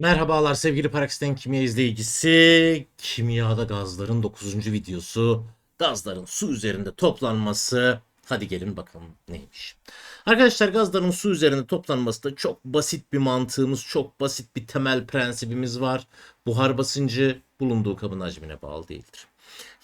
Merhabalar sevgili Paraksiten Kimya izleyicisi. Kimyada gazların 9. videosu. Gazların su üzerinde toplanması. Hadi gelin bakalım neymiş. Arkadaşlar gazların su üzerinde toplanması da çok basit bir mantığımız, çok basit bir temel prensibimiz var. Buhar basıncı bulunduğu kabın hacmine bağlı değildir.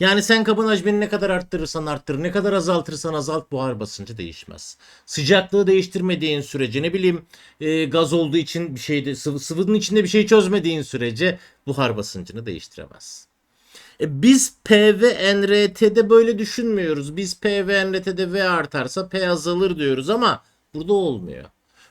Yani sen kabın hacmini ne kadar arttırırsan arttır, ne kadar azaltırsan azalt buhar basıncı değişmez. Sıcaklığı değiştirmediğin sürece ne bileyim e, gaz olduğu için bir şeyde sıvı, sıvının içinde bir şey çözmediğin sürece buhar basıncını değiştiremez. E, biz P böyle düşünmüyoruz. Biz P V artarsa P azalır diyoruz ama burada olmuyor.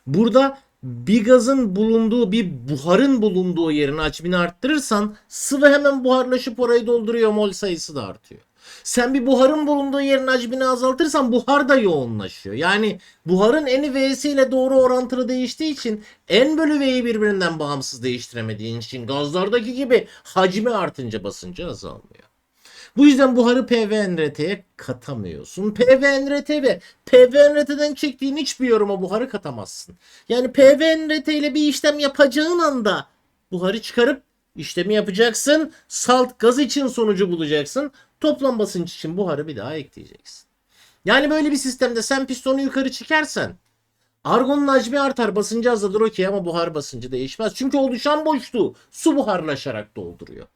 Burada bir gazın bulunduğu bir buharın bulunduğu yerin hacmini arttırırsan sıvı hemen buharlaşıp orayı dolduruyor mol sayısı da artıyor. Sen bir buharın bulunduğu yerin hacmini azaltırsan buhar da yoğunlaşıyor. Yani buharın eni V'si ile doğru orantılı değiştiği için N bölü V'yi birbirinden bağımsız değiştiremediğin için gazlardaki gibi hacmi artınca basıncı azalmıyor. Bu yüzden buharı PVNRT'ye katamıyorsun. PVNRT ve PVNRT'den çektiğin hiçbir yoruma buharı katamazsın. Yani PVNRT ile bir işlem yapacağın anda buharı çıkarıp işlemi yapacaksın. Salt gaz için sonucu bulacaksın. Toplam basınç için buharı bir daha ekleyeceksin. Yani böyle bir sistemde sen pistonu yukarı çekersen argonun hacmi artar basıncı azalır okey ama buhar basıncı değişmez. Çünkü oluşan boşluğu su buharlaşarak dolduruyor.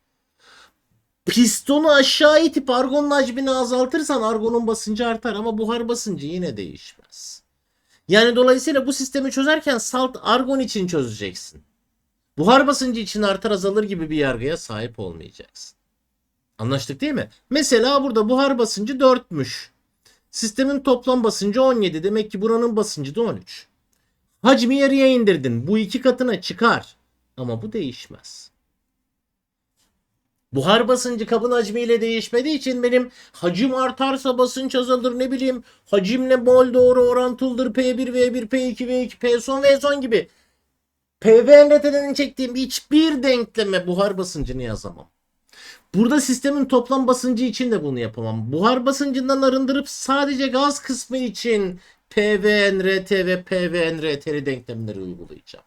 Pistonu aşağı itip argonun hacmini azaltırsan argonun basıncı artar ama buhar basıncı yine değişmez. Yani dolayısıyla bu sistemi çözerken salt argon için çözeceksin. Buhar basıncı için artar azalır gibi bir yargıya sahip olmayacaksın. Anlaştık değil mi? Mesela burada buhar basıncı 4'müş. Sistemin toplam basıncı 17. Demek ki buranın basıncı da 13. Hacmi yarıya indirdin. Bu iki katına çıkar. Ama bu değişmez. Buhar basıncı kabın hacmiyle değişmediği için benim hacim artarsa basınç azalır ne bileyim hacimle mol doğru orantılıdır P1 V1 P2 V2 P son V son gibi. PVNRT'den çektiğim hiçbir denkleme buhar basıncını yazamam. Burada sistemin toplam basıncı için de bunu yapamam. Buhar basıncından arındırıp sadece gaz kısmı için PVNRT ve PVNRT'li denklemleri uygulayacağım.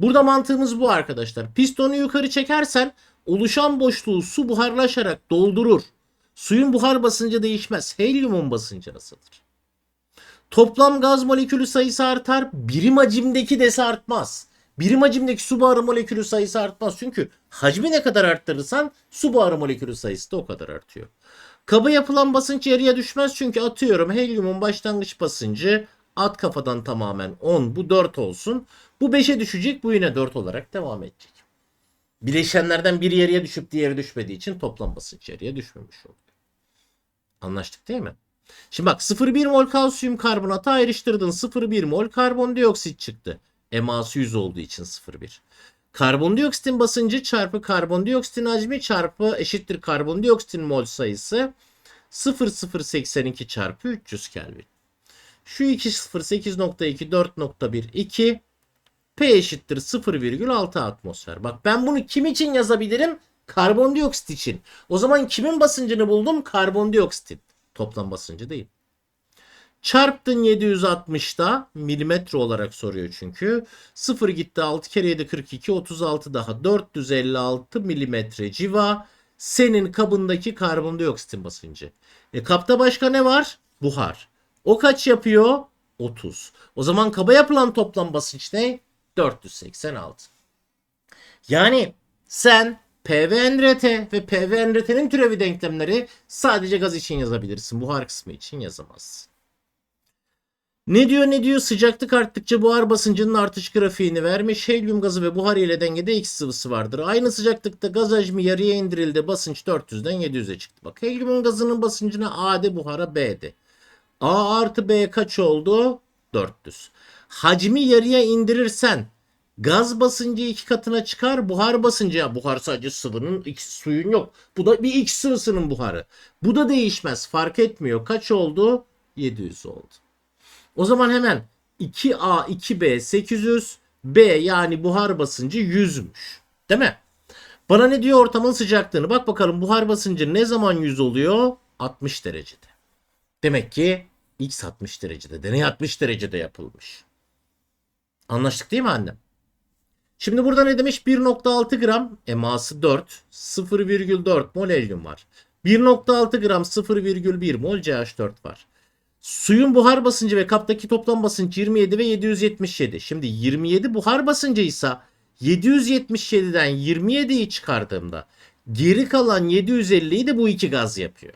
Burada mantığımız bu arkadaşlar. Pistonu yukarı çekersen oluşan boşluğu su buharlaşarak doldurur. Suyun buhar basıncı değişmez. Helyumun basıncı azalır. Toplam gaz molekülü sayısı artar. Birim hacimdeki desi artmaz. Birim hacimdeki su buharı molekülü sayısı artmaz. Çünkü hacmi ne kadar arttırırsan su buharı molekülü sayısı da o kadar artıyor. Kaba yapılan basınç yarıya düşmez çünkü atıyorum helyumun başlangıç basıncı at kafadan tamamen 10 bu 4 olsun. Bu 5'e düşecek bu yine 4 olarak devam edecek. Bileşenlerden biri yarıya düşüp diğeri düşmediği için toplam basınç yarıya düşmemiş oluyor. Anlaştık değil mi? Şimdi bak 0,1 mol kalsiyum karbonatı ayrıştırdın. 0,1 mol karbondioksit çıktı. Eması 100 olduğu için 0,1. Karbondioksitin basıncı çarpı karbondioksitin hacmi çarpı eşittir karbondioksitin mol sayısı 0,082 çarpı 300 Kelvin. Şu 2 0,8.2 4.1 2 P eşittir 0,6 atmosfer. Bak ben bunu kim için yazabilirim? Karbondioksit için. O zaman kimin basıncını buldum? Karbondioksitin. Toplam basıncı değil. Çarptın 760'da milimetre olarak soruyor çünkü. 0 gitti 6 kere 7 42 36 daha 456 milimetre civa senin kabındaki karbondioksitin basıncı. E kapta başka ne var? Buhar. O kaç yapıyor? 30. O zaman kaba yapılan toplam basınç ne? 486. Yani sen PVNRT ve PVNRT'nin türevi denklemleri sadece gaz için yazabilirsin. Buhar kısmı için yazamazsın. Ne diyor ne diyor sıcaklık arttıkça buhar basıncının artış grafiğini vermiş. Helyum gazı ve buhar ile dengede X sıvısı vardır. Aynı sıcaklıkta gaz hacmi yarıya indirildi. Basınç 400'den 700'e çıktı. Bak helyumun gazının basıncına A'de buhara B'de. A artı B kaç oldu? 400. Hacmi yarıya indirirsen gaz basıncı iki katına çıkar. Buhar basıncı ya buhar sadece sıvının iki suyun yok. Bu da bir X sıvısının buharı. Bu da değişmez. Fark etmiyor. Kaç oldu? 700 oldu. O zaman hemen 2A 2B 800 B yani buhar basıncı 100'müş. Değil mi? Bana ne diyor ortamın sıcaklığını? Bak bakalım buhar basıncı ne zaman 100 oluyor? 60 derecede. Demek ki X 60 derecede. Deney 60 derecede yapılmış. Anlaştık değil mi annem? Şimdi burada ne demiş? 1.6 gram eması 4. 0,4 mol helyum var. 1.6 gram 0,1 mol CH4 var. Suyun buhar basıncı ve kaptaki toplam basınç 27 ve 777. Şimdi 27 buhar basıncıysa 777'den 27'yi çıkardığımda geri kalan 750'yi de bu iki gaz yapıyor.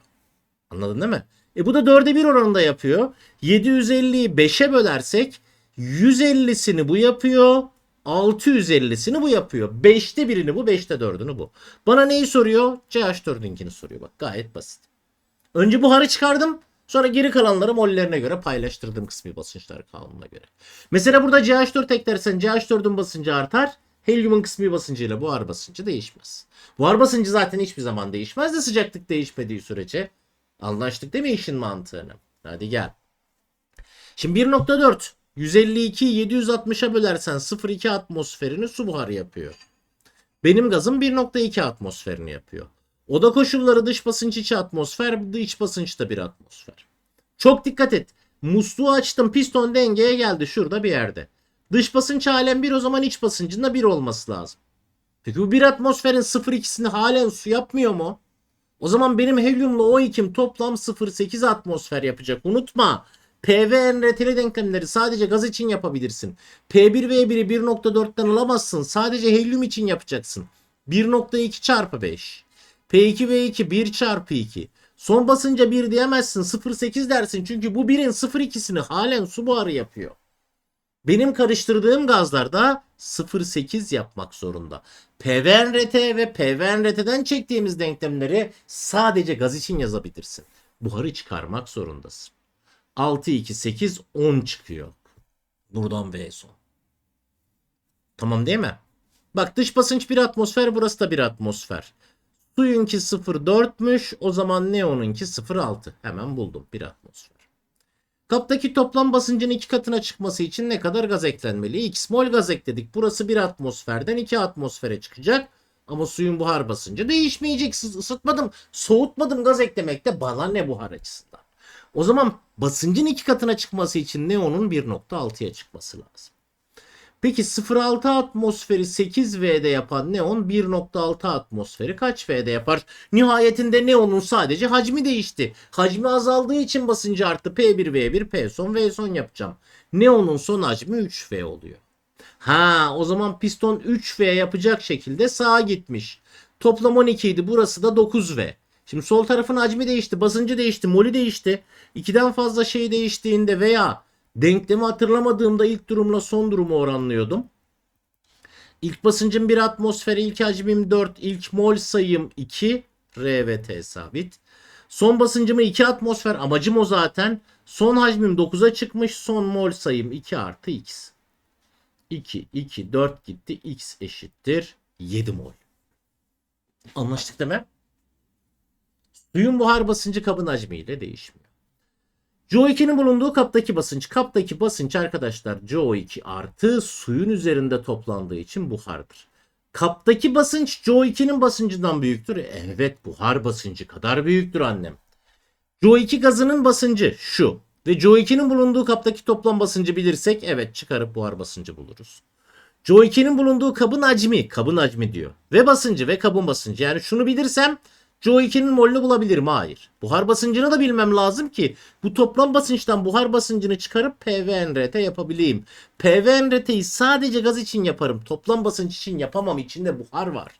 Anladın değil mi? E bu da 4'e 1 oranında yapıyor. 750'yi 5'e bölersek 150'sini bu yapıyor. 650'sini bu yapıyor. 5'te birini bu, 5'te 4'ünü bu. Bana neyi soruyor? CH4'ünkini soruyor. Bak gayet basit. Önce buharı çıkardım. Sonra geri kalanları mollerine göre paylaştırdım kısmi basınçlar kanununa göre. Mesela burada CH4 eklersen CH4'ün basıncı artar. Helyumun kısmi basıncıyla buhar basıncı değişmez. Buhar basıncı zaten hiçbir zaman değişmez de sıcaklık değişmediği sürece. Anlaştık değil mi işin mantığını? Hadi gel. Şimdi 1.4 152'yi 760'a bölersen 0.2 atmosferini su buharı yapıyor. Benim gazım 1.2 atmosferini yapıyor. Oda koşulları dış basınç içi atmosfer, dış basınç da bir atmosfer. Çok dikkat et. Musluğu açtım piston dengeye geldi şurada bir yerde. Dış basınç halen 1 o zaman iç basıncında 1 olması lazım. Peki bu bir atmosferin 0.2'sini halen su yapmıyor mu? O zaman benim helyumla O2'm toplam 0.8 atmosfer yapacak. Unutma. P ve NRT'li denklemleri sadece gaz için yapabilirsin. P1 ve E1'i 1.4'ten alamazsın. Sadece helyum için yapacaksın. 1.2 çarpı 5. P2 ve 2 1 çarpı 2. Son basınca 1 diyemezsin. 0.8 dersin. Çünkü bu 1'in 0.2'sini halen su buharı yapıyor. Benim karıştırdığım gazlarda 0.8 yapmak zorunda. PVNRT ve PVNRT'den çektiğimiz denklemleri sadece gaz için yazabilirsin. Buharı çıkarmak zorundasın. 6, 2, 8, 10 çıkıyor. Buradan V son. Tamam değil mi? Bak dış basınç 1 atmosfer burası da 1 atmosfer. Suyunki 0.4'müş o zaman neonunki 0.6. Hemen buldum 1 atmosfer. Kaptaki toplam basıncın iki katına çıkması için ne kadar gaz eklenmeli? X mol gaz ekledik. Burası 1 atmosferden 2 atmosfere çıkacak. Ama suyun buhar basıncı değişmeyecek. Isıtmadım, soğutmadım gaz eklemekte. Bana ne buhar açısından? O zaman basıncın iki katına çıkması için neonun 1.6'ya çıkması lazım. Peki 0.6 atmosferi 8 V'de yapan neon 1.6 atmosferi kaç V'de yapar? Nihayetinde neonun sadece hacmi değişti. Hacmi azaldığı için basıncı arttı. P1 V1 P son V son yapacağım. Neonun son hacmi 3 V oluyor. Ha o zaman piston 3 V yapacak şekilde sağa gitmiş. Toplam 12 idi. Burası da 9 V. Şimdi sol tarafın hacmi değişti, basıncı değişti, molü değişti. İkiden fazla şey değiştiğinde veya denklemi hatırlamadığımda ilk durumla son durumu oranlıyordum. İlk basıncım 1 atmosfer, ilk hacmim 4, ilk mol sayım 2, R ve T sabit. Son basıncımı 2 atmosfer, amacım o zaten. Son hacmim 9'a çıkmış, son mol sayım 2 artı x. 2, 2, 4 gitti, x eşittir 7 mol. Anlaştık değil mi? Suyun buhar basıncı kabın hacmiyle değişmiyor. CO2'nin bulunduğu kaptaki basınç. Kaptaki basınç arkadaşlar CO2 artı suyun üzerinde toplandığı için buhardır. Kaptaki basınç CO2'nin basıncından büyüktür. Evet buhar basıncı kadar büyüktür annem. CO2 gazının basıncı şu. Ve CO2'nin bulunduğu kaptaki toplam basıncı bilirsek evet çıkarıp buhar basıncı buluruz. CO2'nin bulunduğu kabın hacmi, kabın hacmi diyor. Ve basıncı ve kabın basıncı. Yani şunu bilirsem CO2'nin molünü bulabilirim. Hayır. Buhar basıncını da bilmem lazım ki bu toplam basınçtan buhar basıncını çıkarıp PVNRT yapabileyim. PVNRT'yi sadece gaz için yaparım. Toplam basınç için yapamam. İçinde buhar var.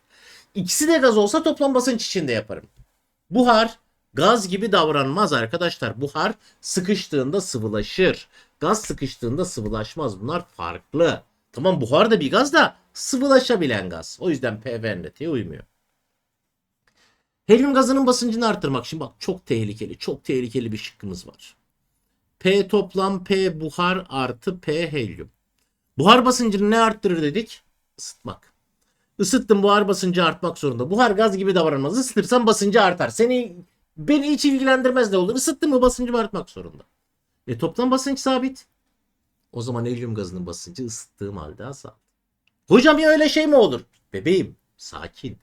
İkisi de gaz olsa toplam basınç için de yaparım. Buhar gaz gibi davranmaz arkadaşlar. Buhar sıkıştığında sıvılaşır. Gaz sıkıştığında sıvılaşmaz. Bunlar farklı. Tamam buhar da bir gaz da sıvılaşabilen gaz. O yüzden PVNRT'ye uymuyor. Helyum gazının basıncını arttırmak. Şimdi bak çok tehlikeli. Çok tehlikeli bir şıkkımız var. P toplam P buhar artı P helyum. Buhar basıncını ne arttırır dedik? Isıtmak. Isıttım buhar basıncı artmak zorunda. Buhar gaz gibi davranmaz. Isıtırsam basıncı artar. Seni beni hiç ilgilendirmez ne olur. Isıttım mı basıncı artmak zorunda. E toplam basınç sabit. O zaman helyum gazının basıncı ısıttığım halde azaldı. Hocam ya öyle şey mi olur? Bebeğim sakin.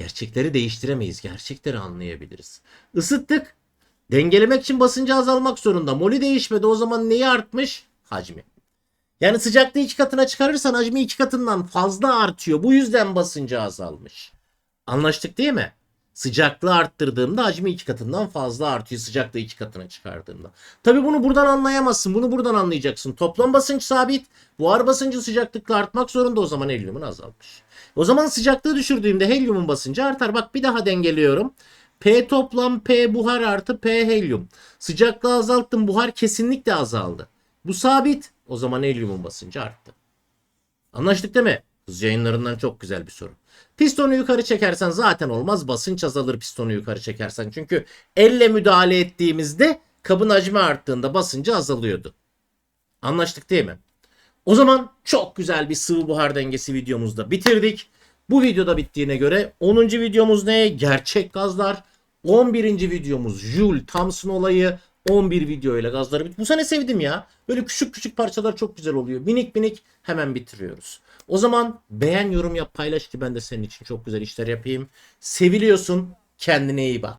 Gerçekleri değiştiremeyiz. Gerçekleri anlayabiliriz. Isıttık. Dengelemek için basıncı azalmak zorunda. Molü değişmedi. O zaman neyi artmış? Hacmi. Yani sıcaklığı iki katına çıkarırsan hacmi iki katından fazla artıyor. Bu yüzden basıncı azalmış. Anlaştık değil mi? Sıcaklığı arttırdığımda hacmi iki katından fazla artıyor sıcaklığı iki katına çıkardığımda. Tabi bunu buradan anlayamazsın. Bunu buradan anlayacaksın. Toplam basınç sabit. Buhar basıncı sıcaklıkla artmak zorunda o zaman helyumun azalmış. O zaman sıcaklığı düşürdüğümde helyumun basıncı artar. Bak bir daha dengeliyorum. P toplam P buhar artı P helyum. Sıcaklığı azalttım buhar kesinlikle azaldı. Bu sabit. O zaman helyumun basıncı arttı. Anlaştık değil mi? Yayınlarından çok güzel bir soru. Pistonu yukarı çekersen zaten olmaz. Basınç azalır pistonu yukarı çekersen. Çünkü elle müdahale ettiğimizde kabın hacmi arttığında basıncı azalıyordu. Anlaştık değil mi? O zaman çok güzel bir sıvı buhar dengesi videomuzda bitirdik. Bu videoda bittiğine göre 10. videomuz ne? Gerçek gazlar. 11. videomuz Joule Thomson olayı. 11 video ile gazları bit. Bu sene sevdim ya. Böyle küçük küçük parçalar çok güzel oluyor. Minik minik hemen bitiriyoruz. O zaman beğen, yorum yap, paylaş ki ben de senin için çok güzel işler yapayım. Seviliyorsun. Kendine iyi bak.